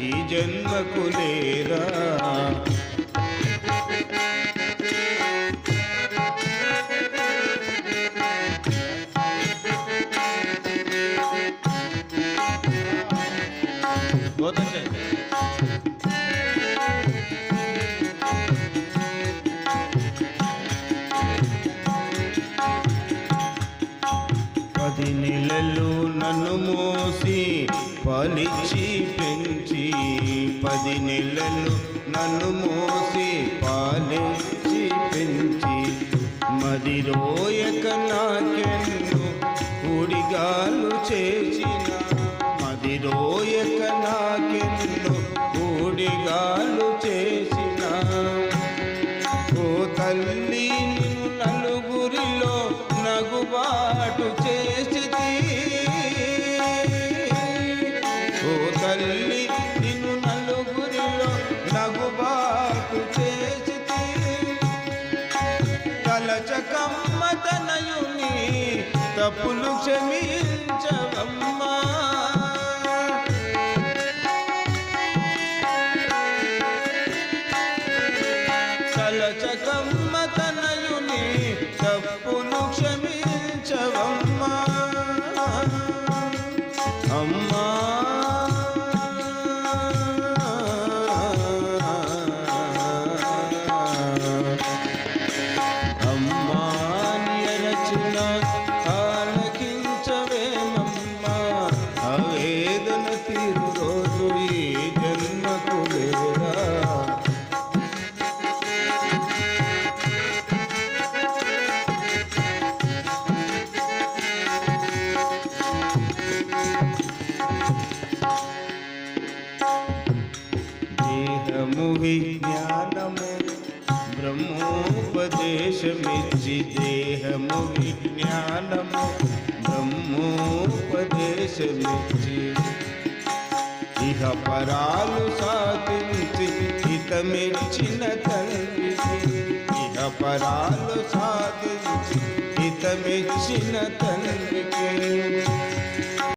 ఈ జన్మకు లేరా बहुत अच्छा పది నెలలు నన్ను మోసి పలిచి పెంచి. పది నెలలు నన్ను మోసి పాలిచ్చి పెంచి. మదిరోయక నాకెన్ను కూడిగాలు చేసిన. మదిరోయక నాకెన్ను కూడిగాలు చేసిన. ఓ తల్లి నగుబాటు చేసి తలచకమ్మ తనయుని తప్పులు క్షమించవమ్మా. కలచకమ్మ विज्ञानमुविज्ञानम् ब्रह्मोपदेशमिज्जिदेहमुविज्ञानम् ब्रह्मोपदेशमिज्जि इह परानुसातिञ्चि हितमिच्छिन तन्वि इह परानुसातिञ्चि हितमिच्छिन तन्विके